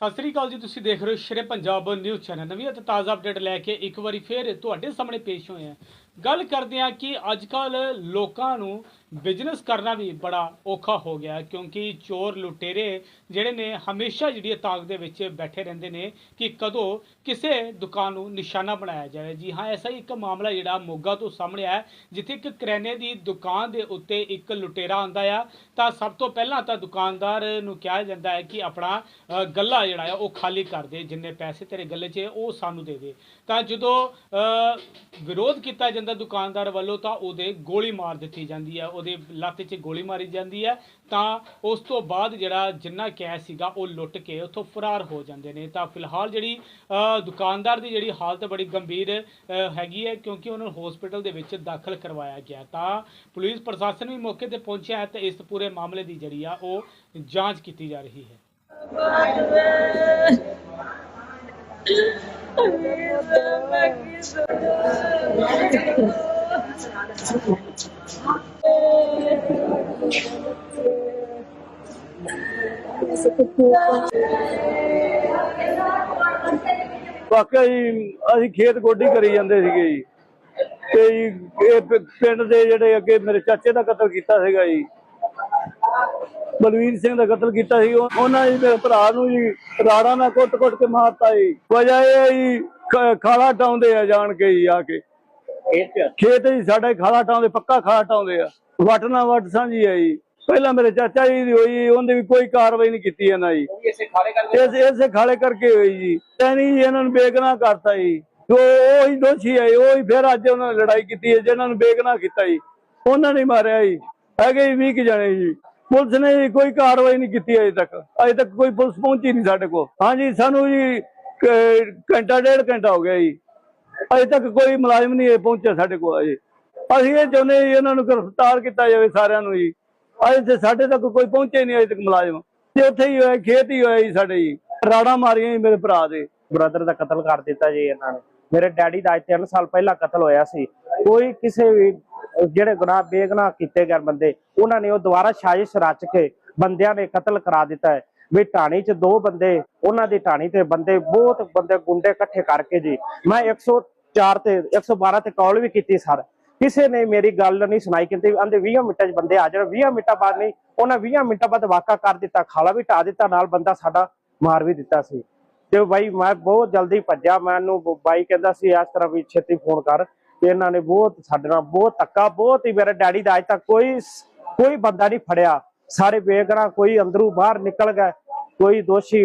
ਸਤਿ ਸ੍ਰੀ ਅਕਾਲ ਜੀ, ਤੁਸੀਂ ਦੇਖ ਰਹੇ ਹੋ ਸ਼੍ਰੀ ਪੰਜਾਬ ਨਿਊਜ਼ ਚੈਨਲ ਨਵੀਂ ਅਤੇ ਤਾਜ਼ਾ ਅਪਡੇਟ ਲੈ ਕੇ ਇੱਕ ਵਾਰੀ ਫੇਰ ਤੁਹਾਡੇ ਸਾਹਮਣੇ ਪੇਸ਼ ਹੋਏ ਹਾਂ। ਗੱਲ ਕਰਦੇ ਹਾਂ ਕਿ ਅੱਜ ਕੱਲ ਲੋਕਾਂ ਨੂੰ ਬਿਜ਼ਨਸ ਕਰਨਾ ਵੀ ਬੜਾ ਔਖਾ ਹੋ ਗਿਆ ਕਿਉਂਕਿ ਚੋਰ ਲੁਟੇਰੇ ਜਿਹੜੇ ਨੇ ਹਮੇਸ਼ਾ ਜਿਹੜੀ ਹੈ ਤਾਕ ਦੇ ਵਿੱਚ ਬੈਠੇ ਰਹਿੰਦੇ ਨੇ ਕਿ ਕਦੋਂ ਕਿਸੇ ਦੁਕਾਨ ਨੂੰ ਨਿਸ਼ਾਨਾ ਬਣਾਇਆ ਜਾਵੇ। ਜੀ ਹਾਂ, ਐਸਾ ਹੀ ਇੱਕ ਮਾਮਲਾ ਜਿਹੜਾ ਮੋਗਾ ਤੋਂ ਸਾਹਮਣੇ ਆਇਆ ਜਿੱਥੇ ਇੱਕ ਕਰਿਆਨੇ ਦੀ ਦੁਕਾਨ ਦੇ ਉੱਤੇ ਇੱਕ ਲੁਟੇਰਾ ਆਂਦਾ ਆ। ਤਾਂ ਸਭ ਤੋਂ ਪਹਿਲਾਂ ਤਾਂ ਦੁਕਾਨਦਾਰ ਨੂੰ ਕਿਹਾ ਜਾਂਦਾ ਹੈ ਕਿ ਆਪਣਾ ਗੱਲਾ ਜਿਹੜਾ ਆ, ਉਹ ਖਾਲੀ ਕਰ ਦੇ, ਜਿੰਨੇ ਪੈਸੇ ਤੇਰੇ ਗੱਲੇ 'ਚ ਉਹ ਸਾਨੂੰ ਦੇ ਦੇ। ਤਾਂ ਜਦੋਂ ਵਿਰੋਧ ਕੀਤਾ ਜਾਂਦਾ ਦੁਕਾਨਦਾਰ ਵੱਲੋਂ ਤਾਂ ਉਹਦੇ ਗੋਲੀ ਮਾਰ ਦਿੱਤੀ ਜਾਂਦੀ ਹੈ ਉਹਦੇ ਲੱਤ 'ਚ ਗੋਲੀ ਮਾਰੀ ਜਾਂਦੀ ਹੈ। ਤਾਂ ਉਸ ਤੋਂ ਬਾਅਦ ਜਿਹੜਾ ਜਿੰਨਾ ਕੈਸ਼ ਸੀਗਾ ਉਹ ਲੁੱਟ ਕੇ ਉੱਥੋਂ ਫਰਾਰ ਹੋ ਜਾਂਦੇ ਨੇ। ਤਾਂ ਫਿਲਹਾਲ ਜਿਹੜੀ ਅ, ਦੁਕਾਨਦਾਰ ਦੀ ਜਿਹੜੀ ਹਾਲਤ ਬੜੀ ਗੰਭੀਰ ਅ, ਹੈਗੀ ਹੈ ਕਿਉਂਕਿ ਉਹਨਾਂ ਨੂੰ ਹਸਪੀਟਲ ਦੇ ਵਿੱਚ ਦਾਖਲ ਕਰਵਾਇਆ ਗਿਆ। ਤਾਂ ਪੁਲਿਸ ਪ੍ਰਸ਼ਾਸਨ ਵੀ ਮੌਕੇ ਤੇ ਪਹੁੰਚਿਆ ਹੈ ਤੇ ਇਸ ਪੂਰੇ ਮਾਮਲੇ ਦੀ ਜਿਹੜੀ ਆ ਉਹ ਜਾਂਚ ਕੀਤੀ ਜਾ ਰਹੀ ਹੈ। ਵਾਕਿਆ ਅਸੀਂ ਖੇਤ ਗੋਡੀ ਕਰੀ ਜਾਂਦੇ ਸੀਗੇ ਜੀ। ਤੇ ਜੀ, ਇਹ ਪਿੰਡ ਦੇ ਜਿਹੜੇ ਅੱਗੇ ਮੇਰੇ ਚਾਚੇ ਦਾ ਕਤਲ ਕੀਤਾ ਸੀਗਾ ਜੀ। ਬਲਵੀਰ ਸਿੰਘ ਦਾ ਕਤਲ ਕੀਤਾ ਸੀ। ਉਹਨਾਂ ਜੀ ਮੇਰੇ ਭਰਾ ਨੂੰ ਜੀ, ਰਾੜਾ ਨਾਲ ਕੁੱਟ-ਕੁੱਟ ਕੇ ਮਾਰਤਾ ਜੀ। ਵਜ੍ਹਾ ਇਹ ਜੀ ਖਾਲਾ ਟਾਉਂਦੇ ਆ ਜਾਣ ਕੇ ਜੀ ਆ ਕੇ। ਖੇਤ ਜੀ ਸਾਡਾ ਹੀ ਖਾਲਾ ਟਾਉਂਦੇ ਪੱਕਾ ਖਾਲਾ ਟਾਉਂਦੇ ਆ। ਵੱਟ ਨਾ ਵੱਟ ਸਾਂਝੀ ਆ ਜੀ। ਪਹਿਲਾਂ ਮੇਰੇ ਚਾਚਾ ਜੀ ਦੀ ਹੋਈ ਉਹਦੇ ਵੀ ਕੋਈ ਕਾਰਵਾਈ ਨਹੀਂ ਕੀਤੀ ਇਹਨਾਂ ਜੀ। ਇਸੇ ਖਾਲੇ ਕਰਕੇ ਇਸ ਖਾਲੇ ਕਰਕੇ ਹੋਈ ਜੀ। ਤੈਨੀ ਜੀ ਇਹਨਾਂ ਨੂੰ ਬੇਗਨਾ ਕਰਤਾ ਜੀ। ਜੋ ਉਹੀ ਦੋਸ਼ੀ ਹੈ ਉਹੀ ਫਿਰ ਅੱਜ ਉਹਨਾਂ ਨੇ ਲੜਾਈ ਕੀਤੀ ਹੈ ਜਿਨ੍ਹਾਂ ਨੂੰ ਬੇਗਨਾ ਕੀਤਾ ਜੀ। ਉਹਨਾਂ ਨੇ ਮਾਰਿਆ ਜੀ। ਹੈਗੇ ਜੀ 20 ਕੁ ਜਣੇ ਜੀ। ਪੁਲਿਸ ਨੇ ਕੋਈ ਕਾਰਵਾਈ ਨਹੀਂ ਕੀਤੀ ਅਜੇ ਤੱਕ। ਅਜੇ ਤੱਕ ਕੋਈ ਪੁਲਿਸ ਪਹੁੰਚੀ ਨਹੀਂ ਸਾਡੇ ਕੋਲ। ਹਾਂਜੀ ਸਾਨੂੰ ਜੀ ਘੰਟਾ, ਡੇਢ ਘੰਟਾ ਹੋ ਗਿਆ ਜੀ। ਅਜੇ ਤੱਕ ਕੋਈ ਮੁਲਾਜ਼ਮ ਨਹੀਂ ਪਹੁੰਚਿਆ ਸਾਡੇ ਕੋਲ ਅਜੇ। ਅਸੀਂ ਇਹ ਚਾਹੁੰਦੇ ਜੀ ਇਹਨਾਂ ਨੂੰ ਗ੍ਰਿਫਤਾਰ ਕੀਤਾ ਜਾਵੇ ਸਾਰਿਆਂ ਨੂੰ ਜੀ। ਅਜੇ ਤੇ ਸਾਡੇ ਤੱਕ ਕੋਈ ਪਹੁੰਚੇ ਨਹੀਂ ਅਜੇ ਤੱਕ ਮੁਲਾਜ਼ਮ। ਤੇ ਉੱਥੇ ਹੀ ਹੋਇਆ, ਖੇਤ ਹੀ ਹੋਇਆ ਜੀ ਸਾਡੇ ਜੀ। ਰਾੜਾ ਮਾਰੀਆਂ ਜੀ ਮੇਰੇ ਭਰਾ ਦੇ। ਬ੍ਰਦਰ ਦਾ ਕਤਲ ਕਰ ਦਿੱਤਾ ਜੀ ਇਹਨਾਂ ਨੇ। ਮੇਰੇ ਡੈਡੀ ਦਾ ਅੱਜ 3 ਸਾਲ ਪਹਿਲਾਂ ਕਤਲ ਹੋਇਆ ਸੀ। ਕੋਈ ਕਿਸੇ ਵੀ, ਜਿਹੜੇ ਗੁਨਾਹ, ਬੇਗੁਨਾਹ ਕੀਤੇ ਗਏ ਬੰਦੇ, ਉਹਨਾਂ ਨੇ ਉਹ ਦੁਬਾਰਾ ਸਾਜ਼ਿਸ਼ ਰਚ ਕੇ ਬੰਦਿਆਂ ਨੇ ਕਤਲ ਕਰਾ ਦਿੱਤਾ ਹੈ। ਵੀ ਟਾਣੀ 'ਚ ਦੋ ਬੰਦੇ, ਉਹਨਾਂ ਦੀ ਢਾਣੀ ਤੇ ਬੰਦੇ, ਬਹੁਤ ਬੰਦੇ ਗੁੰਡੇ ਇਕੱਠੇ ਕਰਕੇ ਜੀ। ਮੈਂ 104 ਤੇ 112 ਤੇ ਕਾਲ ਵੀ ਕੀਤੀ ਸਰ ਕਿਸੇ ਨੇ ਮੇਰੀ ਗੱਲ ਨਹੀਂ ਸੁਣਾਈ ਕਿਤੇ ਆਂਦੇ 20 ਮਿੰਟਾਂ 'ਚ ਬੰਦੇ ਆ ਜਾਣ। 20 ਮਿੰਟਾਂ ਬਾਅਦ ਨਹੀਂ, ਉਹਨਾਂ 20 ਮਿੰਟਾਂ ਬਾਅਦ ਵਾਕਾ ਕਰ ਦਿੱਤਾ, ਖਾਲਾ ਵੀ ਢਾ ਦਿੱਤਾ, ਨਾਲ ਬੰਦਾ ਸਾਡਾ ਮਾਰ ਵੀ ਦਿੱਤਾ ਸੀ। ਤੇ ਬਾਈ, ਮੈਂ ਬਹੁਤ ਜਲਦੀ ਭੱਜਿਆ, ਮੈਨੂੰ ਬਾਈ ਕਹਿੰਦਾ ਸੀ, ਇਸ ਤਰ੍ਹਾਂ ਵੀ ਛੇਤੀ ਫੋਨ ਕਰ। ਤੇ ਇਹਨਾਂ ਨੇ ਬਹੁਤ ਸਾਡੇ ਨਾਲ ਬਹੁਤ ਧੱਕਾ, ਬਹੁਤ ਹੀ ਮੇਰੇ ਡੈਡੀ ਦਾ ਅੱਜ ਤੱਕ ਕੋਈ ਕੋਈ ਬੰਦਾ ਨਹੀਂ ਫੜਿਆ। ਸਾਰੇ ਬੇਗਰਾ ਕੋਈ ਅੰਦਰੋਂ ਬਾਹਰ ਨਿਕਲ ਗਏ ਕੋਈ ਦੋਸ਼ੀ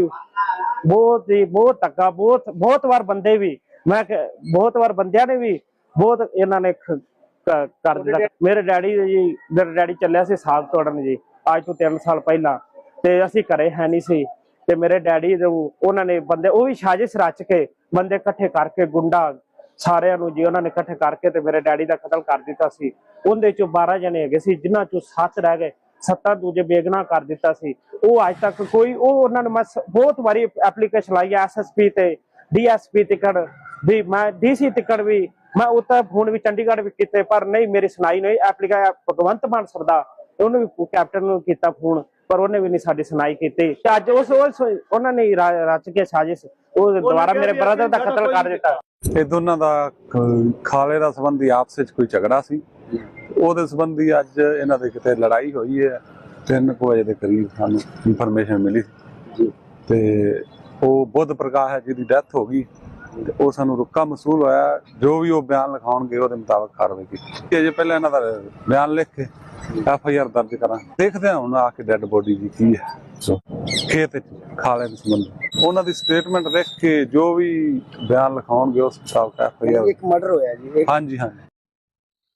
ਬਹੁਤ ਹੀ ਬਹੁਤ ਧੱਕਾ ਬਹੁਤ ਬਹੁਤ ਵਾਰ ਬੰਦੇ ਵੀ ਮੈਂ ਬਹੁਤ ਵਾਰ ਬੰਦਿਆਂ ਨੇ ਵੀ ਬਹੁਤ ਇਹਨਾਂ ਨੇ ਕਰ ਦਿੱਤਾ। ਮੇਰੇ ਡੈਡੀ ਜੀ ਮੇਰੇ ਡੈਡੀ ਚੱਲਿਆ ਸੀ ਸਾਗ ਤੋੜਨ ਜੀ ਅੱਜ ਤੋਂ 3 ਸਾਲ ਪਹਿਲਾਂ। ਤੇ ਅਸੀਂ ਘਰੇ ਹੈ ਨਹੀਂ ਸੀ। ਤੇ ਮੇਰੇ ਡੈਡੀ ਨੂੰ ਉਹਨਾਂ ਨੇ ਬੰਦੇ ਉਹ ਵੀ ਸਾਜ਼ਿਸ਼ ਰਚ ਕੇ ਬੰਦੇ ਇਕੱਠੇ ਕਰਕੇ ਗੁੰਡਾ ਸਾਰਿਆਂ ਨੂੰ ਜੀ ਉਹਨਾਂ ਨੇ ਇਕੱਠੇ ਕਰਕੇ ਤੇ ਮੇਰੇ ਡੈਡੀ ਦਾ ਕਤਲ ਕਰ ਦਿੱਤਾ ਸੀ। ਉਹਦੇ ਚੋਂ 12 ਜਣੇ ਹੈਗੇ ਸੀ ਜਿਨ੍ਹਾਂ ਚੋਂ 7 ਰਹਿ ਗਏ। ਸੱਤਾਂ ਦੂਜੇ ਬੇਗਨਾ ਕਰ ਦਿੱਤਾ ਸੀ। ਉਹ ਅੱਜ ਤੱਕ ਕੋਈ ਉਹ ਉਹਨਾਂ ਨੂੰ ਮੈਂ ਬਹੁਤ ਵਾਰੀ ਐਪਲੀਕੇਸ਼ਨ ਲਾਈ ਐਸਐਸਪੀ ਤੇ ਡੀਐਸਪੀ ਤਿਕੜ ਵੀ ਮੈਂ ਡੀਸੀ ਤਿਕੜ ਵੀ ਮੈਂ ਉੱਤੇ ਫੋਨ ਵੀ ਚੰਡੀਗੜ੍ਹ ਵੀ ਕੀਤੇ ਪਰ ਨਹੀਂ ਮੇਰੀ ਸੁਣਾਈ ਨਹੀਂ। ਐਪਲੀਕਾ ਭਗਵੰਤ ਮਾਨ ਸਰਦਾ ਉਹਨੂੰ ਵੀ ਕੈਪਟਨ ਨੂੰ ਕੀਤਾ ਫੋਨ ਪਰ ਉਹਨੇ ਵੀ ਨਹੀਂ ਸਾਡੀ ਸੁਣਾਈ ਕੀਤੀ। ਤੇ ਅੱਜ ਉਸ ਉਹਨਾਂ ਨੇ ਰਚ ਕੇ ਸਾਜ਼ਿਸ਼ ਉਹ ਦੁਬਾਰਾ ਮੇਰੇ ਬ੍ਰਦਰ ਦਾ ਕਤਲ ਕਰ ਦਿੱਤਾ। ਇਹ ਦੋਨਾਂ ਦਾ ਖਾਲੇ ਦਾ ਸੰਬੰਧੀ ਆਪਸ ਵਿੱਚ ਕੋਈ ਝਗੜਾ ਸੀ? ਉਹਦੇ ਸੰਬੰਧੀ ਅੱਜ ਇਹਨਾਂ ਦੇ ਕਿਤੇ ਲੜਾਈ ਹੋਈ ਹੈ। ਤਿੰਨ ਕੁ ਵਜੇ ਦੇ ਕਰੀਬ ਸਾਨੂੰ ਇਨਫੋਰਮੇਸ਼ਨ ਮਿਲੀ। ਤੇ ਉਹ ਬੁੱਧ ਪ੍ਰਕਾਸ਼ ਹੈ ਜਿਹਦੀ ਡੈਥ ਹੋ ਗਈ। ਤੇ ਉਹ ਸਾਨੂੰ ਰੁੱਕਾ ਮਸੂਲ ਹੋਇਆ। ਜੋ ਵੀ ਉਹ ਬਿਆਨ ਲਿਖਾਉਣਗੇ ਉਹਦੇ ਮੁਤਾਬਕ ਕਾਰਵਾਈ ਕੀਤੀ। ਅਜੇ ਪਹਿਲਾਂ ਇਹਨਾਂ ਦਾ ਬਿਆਨ ਲਿਖ ਕੇ ਐਫ ਆਈ ਆਰ ਦਰਜ ਕਰਾਂ। ਦੇਖਦੇ ਹਾਂ ਹੁਣ ਆ ਕੇ ਡੈੱਡ ਬੋਡੀ ਦੀ ਕੀ ਹੈ। ਖੇਤ ਵਿੱਚ ਖਾਲੇ ਦੇ ਸੰਬੰਧ ਉਹਨਾਂ ਦੀ ਸਟੇਟਮੈਂਟ ਲਿਖ ਕੇ ਜੋ ਵੀ ਬਿਆਨ ਲਿਖਾਉਣਗੇ ਉਸ ਮੁਤਾਬਕ ਐਫ ਆਈ ਆਰ ਇੱਕ ਮਰਡਰ ਹੋਇਆ ਜੀ। ਹਾਂਜੀ ਹਾਂਜੀ।